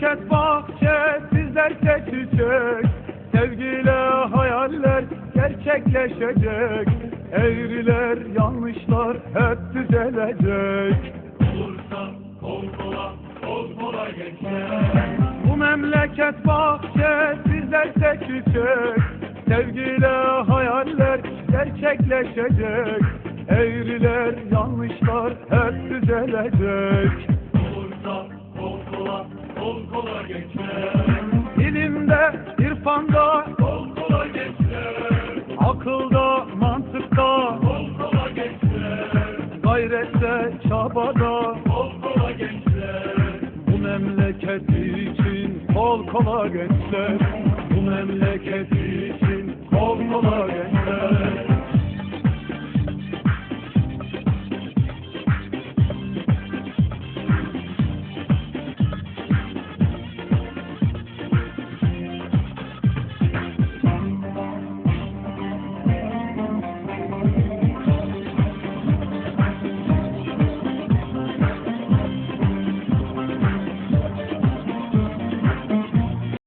memleket bahçe sizlerse çiçek. Sevgiyle hayaller gerçekleşecek. Eğriler yanlışlar hep düzelecek. Olursa kol kola gençler. Bu memleket bahçe sizlerse çiçek. Sevgiyle hayaller gerçekleşecek. Eğriler yanlışlar hep düzelecek. Olursa kol kola, kol kola gençler. İlimde, irfanda, Kol kola gençler. akılda, mantıkta Kol kola gençler. Gayrette, çabada Kol kola gençler. Bu memleket için kol kola gençler Bu memleket için kol kola gençler